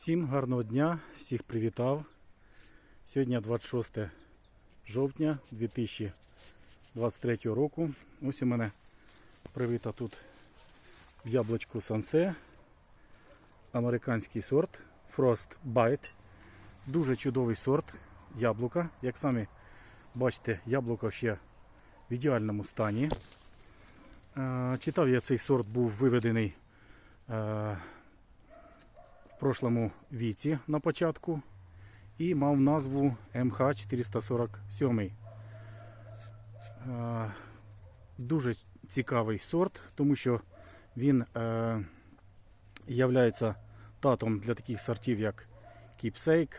Всім гарного дня, всіх привітав. Сьогодні 26 жовтня 2023 року. Ось у мене привита тут в Сансе. Американський сорт Frost Bite. Дуже чудовий сорт яблука. Як самі бачите, яблуко ще в ідеальному стані. Е, Читав я цей сорт, був виведений е, прошлому віці на початку і мав назву МХ447. Е, Дуже цікавий сорт, тому що він е, являється татом для таких сортів, як Keepsake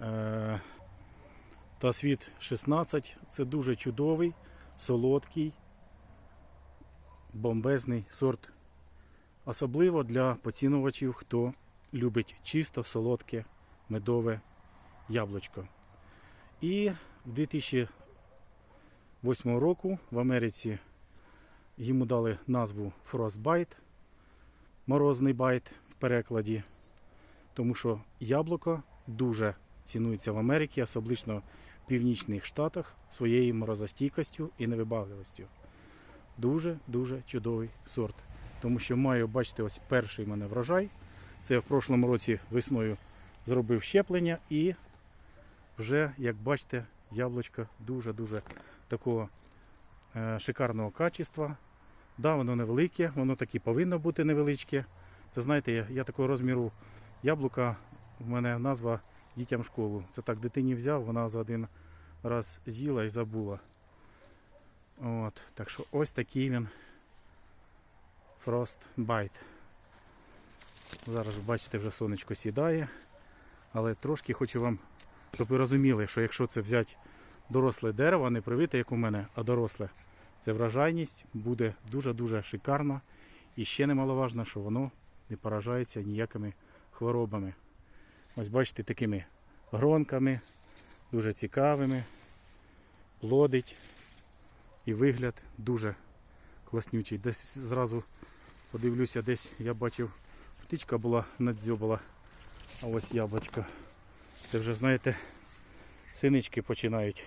е, та Світ 16. Це дуже чудовий, солодкий, бомбезний сорт. Особливо для поцінувачів, хто любить чисто солодке медове яблучко. І в 2008 року в Америці йому дали назву Frostbite, морозний байт в перекладі, тому що яблуко дуже цінується в Америці, особливо в північних штатах, своєю морозостійкістю і невибагливістю. Дуже-дуже чудовий сорт. Тому що маю, бачите, ось перший мене врожай. Це я в прошлому році весною зробив щеплення і вже, як бачите, яблучко дуже-дуже такого е, шикарного качества. Да, воно невелике, воно таки повинно бути невеличке. Це знаєте, я, я такого розміру яблука, в мене назва дітям школу. Це так дитині взяв, вона за один раз з'їла і забула. От, так що ось такий він Frostbite. Зараз бачите, вже сонечко сідає. Але трошки хочу вам, щоб ви розуміли, що якщо це взяти доросле дерево, не привите, як у мене, а доросле, це вражайність буде дуже-дуже шикарно. І ще немаловажно, що воно не поражається ніякими хворобами. Ось бачите, такими гронками, дуже цікавими, плодить. І вигляд дуже класнючий. Десь зразу подивлюся, десь я бачив, птичка була надзьобала, а ось яблучко. Це вже, знаєте, синички починають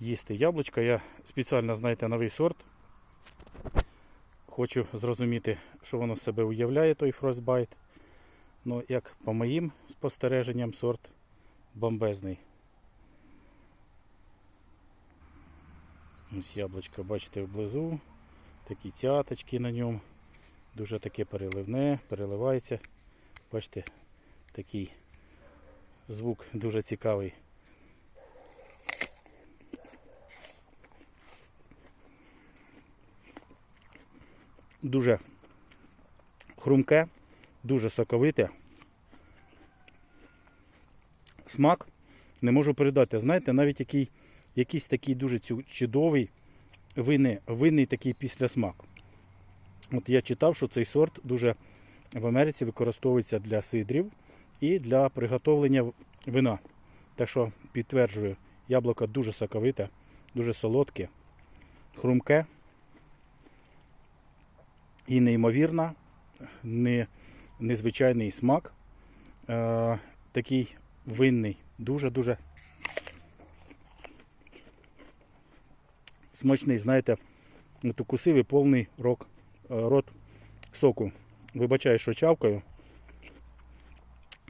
їсти яблучка. Я спеціально, знаєте, новий сорт. Хочу зрозуміти, що воно себе уявляє, той Frostbite. Ну, як по моїм спостереженням, сорт бомбезний. Ось яблучко, бачите, вблизу. Такі цяточки на ньому. Дуже таке переливне, переливається. Бачите, такий звук дуже цікавий. Дуже хрумке, дуже соковите. Смак не можу передати. Знаєте, навіть який, якийсь такий дуже чудовий винний, винний такий післясмак. От я читав, що цей сорт дуже в Америці використовується для сидрів і для приготовлення вина. Так що підтверджую, яблуко дуже соковите, дуже солодке, хрумке і неймовірно, не, незвичайний смак. Е, такий винний, дуже-дуже смачний, знаєте, от укусив і повний рок, рот соку. Вибачаю, що чавкаю.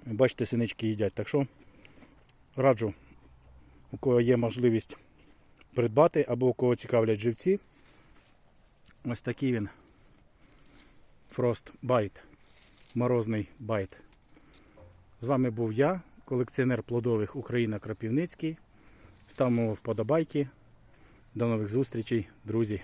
Бачите, синички їдять. Так що раджу, у кого є можливість придбати або у кого цікавлять живці. Ось такий він. Frost Bite. Морозний байт. З вами був я, колекціонер плодових Україна Крапівницький. Ставимо вподобайки. До нових зустрічей, друзі!